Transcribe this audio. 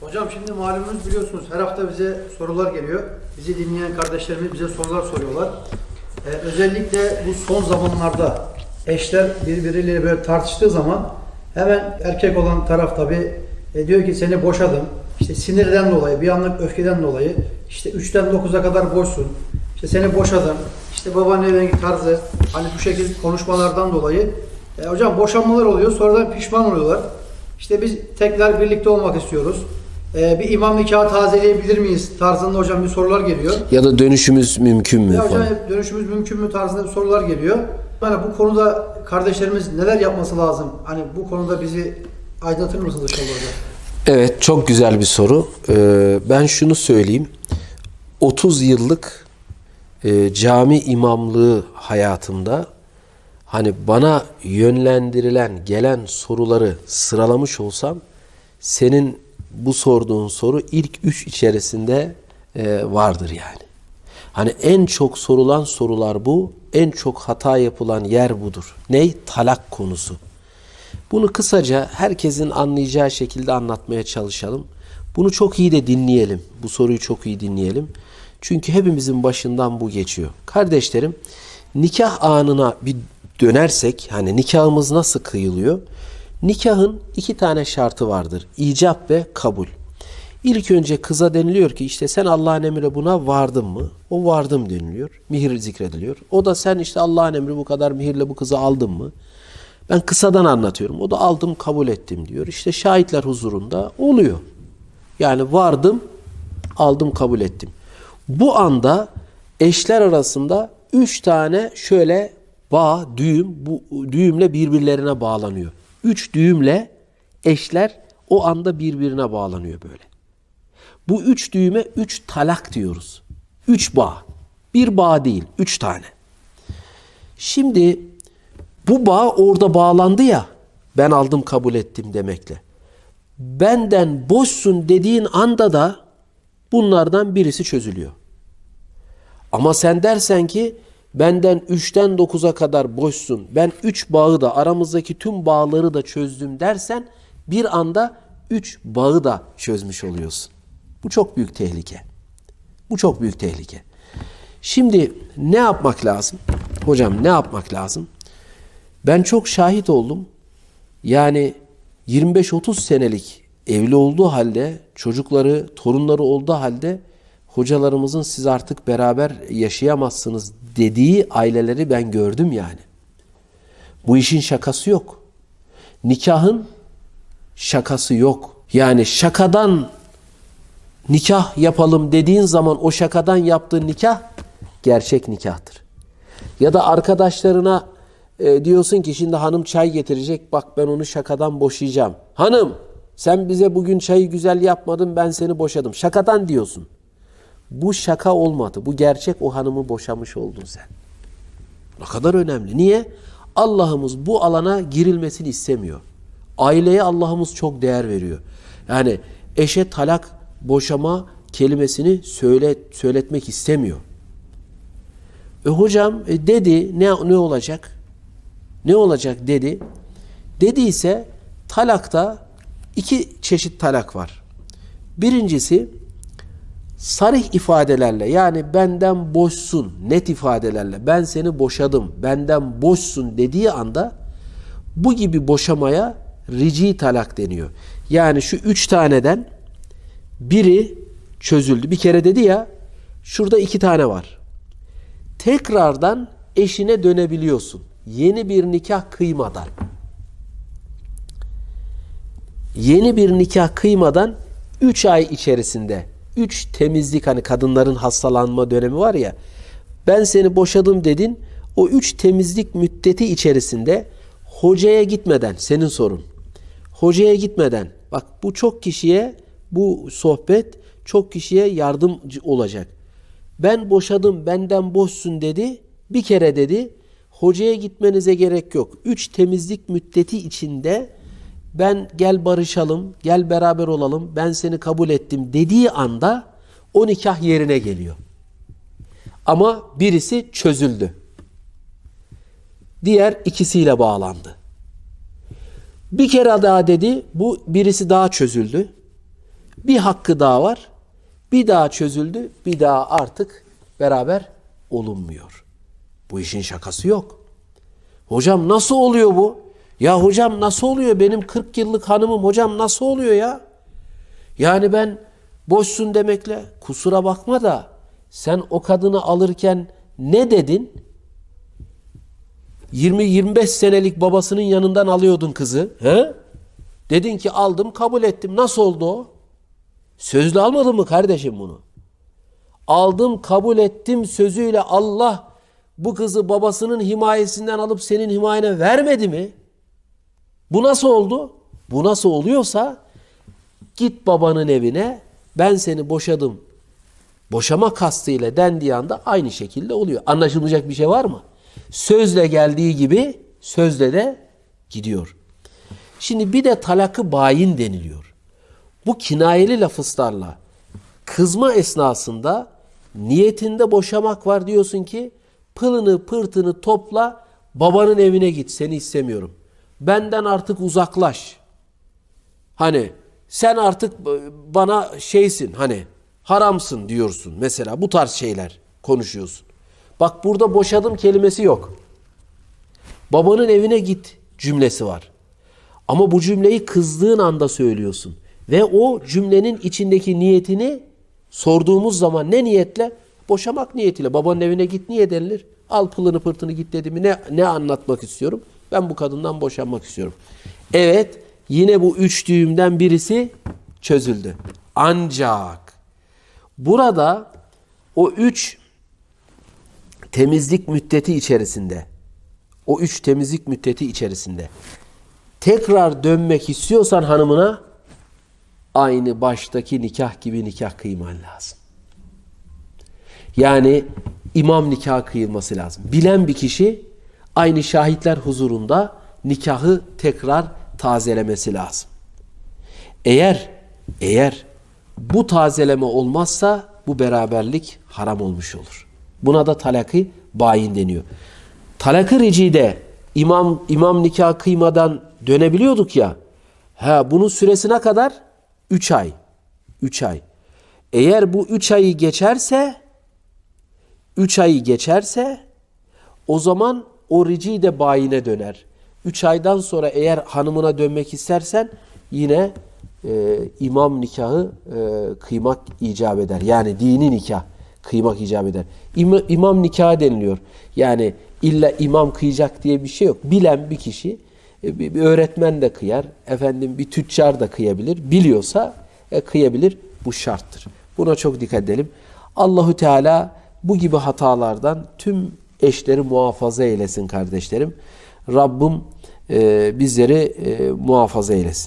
Hocam şimdi malumunuz biliyorsunuz her hafta bize sorular geliyor. Bizi dinleyen kardeşlerimiz bize sorular soruyorlar. Ee, özellikle bu son zamanlarda eşler birbiriyle böyle tartıştığı zaman hemen erkek olan taraf tabi diyor ki seni boşadım. İşte sinirden dolayı, bir anlık öfkeden dolayı işte 3'ten 9'a kadar boşsun. İşte seni boşadım. İşte babaannenin tarzı hani bu şekilde konuşmalardan dolayı e, hocam boşanmalar oluyor. Sonradan pişman oluyorlar. İşte biz tekrar birlikte olmak istiyoruz. Ee, bir imam nikahı tazeleyebilir miyiz tarzında hocam bir sorular geliyor. Ya da dönüşümüz mümkün mü? Ya falan. hocam dönüşümüz mümkün mü tarzında bir sorular geliyor. Yani bu konuda kardeşlerimiz neler yapması lazım? Hani bu konuda bizi aydınlatır mısınız inşallah hocam? Evet çok güzel bir soru. Ee, ben şunu söyleyeyim. 30 yıllık e, cami imamlığı hayatımda hani bana yönlendirilen gelen soruları sıralamış olsam senin bu sorduğun soru ilk üç içerisinde e, vardır yani. Hani en çok sorulan sorular bu, en çok hata yapılan yer budur. Ney? Talak konusu. Bunu kısaca herkesin anlayacağı şekilde anlatmaya çalışalım. Bunu çok iyi de dinleyelim. Bu soruyu çok iyi dinleyelim. Çünkü hepimizin başından bu geçiyor. Kardeşlerim, nikah anına bir dönersek, hani nikahımız nasıl kıyılıyor? Nikahın iki tane şartı vardır. İcap ve kabul. İlk önce kıza deniliyor ki işte sen Allah'ın emri buna vardın mı? O vardım deniliyor. Mihir zikrediliyor. O da sen işte Allah'ın emri bu kadar mihirle bu kızı aldın mı? Ben kısadan anlatıyorum. O da aldım kabul ettim diyor. İşte şahitler huzurunda oluyor. Yani vardım, aldım kabul ettim. Bu anda eşler arasında üç tane şöyle bağ, düğüm, bu düğümle birbirlerine bağlanıyor. Üç düğümle eşler o anda birbirine bağlanıyor böyle. Bu üç düğüme üç talak diyoruz. Üç bağ. Bir bağ değil, üç tane. Şimdi bu bağ orada bağlandı ya, ben aldım kabul ettim demekle. Benden boşsun dediğin anda da bunlardan birisi çözülüyor. Ama sen dersen ki benden 3'ten 9'a kadar boşsun. Ben 3 bağı da aramızdaki tüm bağları da çözdüm dersen bir anda 3 bağı da çözmüş oluyorsun. Bu çok büyük tehlike. Bu çok büyük tehlike. Şimdi ne yapmak lazım? Hocam ne yapmak lazım? Ben çok şahit oldum. Yani 25-30 senelik evli olduğu halde, çocukları, torunları olduğu halde hocalarımızın siz artık beraber yaşayamazsınız dediği aileleri ben gördüm yani. Bu işin şakası yok. Nikahın şakası yok. Yani şakadan nikah yapalım dediğin zaman o şakadan yaptığın nikah gerçek nikahtır. Ya da arkadaşlarına e, diyorsun ki şimdi hanım çay getirecek bak ben onu şakadan boşayacağım. Hanım sen bize bugün çayı güzel yapmadın ben seni boşadım. Şakadan diyorsun. Bu şaka olmadı. Bu gerçek o hanımı boşamış oldun sen. Ne kadar önemli. Niye? Allah'ımız bu alana girilmesini istemiyor. Aileye Allah'ımız çok değer veriyor. Yani eşe talak, boşama kelimesini söyle, söyletmek istemiyor. E hocam e dedi ne ne olacak? Ne olacak dedi. Dediyse talakta iki çeşit talak var. Birincisi sarih ifadelerle yani benden boşsun net ifadelerle ben seni boşadım benden boşsun dediği anda bu gibi boşamaya rici talak deniyor. Yani şu üç taneden biri çözüldü. Bir kere dedi ya şurada iki tane var. Tekrardan eşine dönebiliyorsun. Yeni bir nikah kıymadan. Yeni bir nikah kıymadan 3 ay içerisinde 3 temizlik hani kadınların hastalanma dönemi var ya ben seni boşadım dedin o 3 temizlik müddeti içerisinde hocaya gitmeden senin sorun hocaya gitmeden bak bu çok kişiye bu sohbet çok kişiye yardımcı olacak. Ben boşadım benden boşsun dedi bir kere dedi hocaya gitmenize gerek yok. 3 temizlik müddeti içinde ben gel barışalım, gel beraber olalım, ben seni kabul ettim dediği anda o nikah yerine geliyor. Ama birisi çözüldü. Diğer ikisiyle bağlandı. Bir kere daha dedi, bu birisi daha çözüldü. Bir hakkı daha var. Bir daha çözüldü. Bir daha artık beraber olunmuyor. Bu işin şakası yok. Hocam nasıl oluyor bu? Ya hocam nasıl oluyor? Benim 40 yıllık hanımım hocam nasıl oluyor ya? Yani ben boşsun demekle kusura bakma da sen o kadını alırken ne dedin? 20-25 senelik babasının yanından alıyordun kızı. He? Dedin ki aldım kabul ettim. Nasıl oldu o? Sözlü almadın mı kardeşim bunu? Aldım kabul ettim sözüyle Allah bu kızı babasının himayesinden alıp senin himayene vermedi mi? Bu nasıl oldu? Bu nasıl oluyorsa git babanın evine ben seni boşadım. Boşama kastıyla dendiği anda aynı şekilde oluyor. Anlaşılmayacak bir şey var mı? Sözle geldiği gibi sözle de gidiyor. Şimdi bir de talakı bayin deniliyor. Bu kinayeli lafızlarla kızma esnasında niyetinde boşamak var diyorsun ki pılını pırtını topla babanın evine git seni istemiyorum. Benden artık uzaklaş. Hani sen artık bana şeysin hani haramsın diyorsun mesela bu tarz şeyler konuşuyorsun. Bak burada boşadım kelimesi yok. Babanın evine git cümlesi var. Ama bu cümleyi kızdığın anda söylüyorsun. Ve o cümlenin içindeki niyetini sorduğumuz zaman ne niyetle? Boşamak niyetiyle. Babanın evine git niye denilir? Al pılını pırtını git dediğimi ne, ne anlatmak istiyorum? Ben bu kadından boşanmak istiyorum. Evet yine bu üç düğümden birisi çözüldü. Ancak burada o üç temizlik müddeti içerisinde o üç temizlik müddeti içerisinde tekrar dönmek istiyorsan hanımına aynı baştaki nikah gibi nikah kıyman lazım. Yani imam nikah kıyılması lazım. Bilen bir kişi aynı şahitler huzurunda nikahı tekrar tazelemesi lazım. Eğer eğer bu tazeleme olmazsa bu beraberlik haram olmuş olur. Buna da talakı bayin deniyor. Talakı ricide imam imam nikah kıymadan dönebiliyorduk ya. Ha bunun süresine kadar 3 ay. 3 ay. Eğer bu 3 ayı geçerse 3 ayı geçerse o zaman o rici de bayine döner. 3 aydan sonra eğer hanımına dönmek istersen yine e, imam nikahı e, kıymak icap eder. Yani dini nikah kıymak icap eder. İm, imam nikahı deniliyor. Yani illa imam kıyacak diye bir şey yok. Bilen bir kişi e, bir, bir öğretmen de kıyar. Efendim bir tüccar da kıyabilir. Biliyorsa e, kıyabilir. Bu şarttır. Buna çok dikkat edelim. Allahu Teala bu gibi hatalardan tüm eşleri muhafaza eylesin kardeşlerim. Rabbim e, bizleri e, muhafaza eylesin.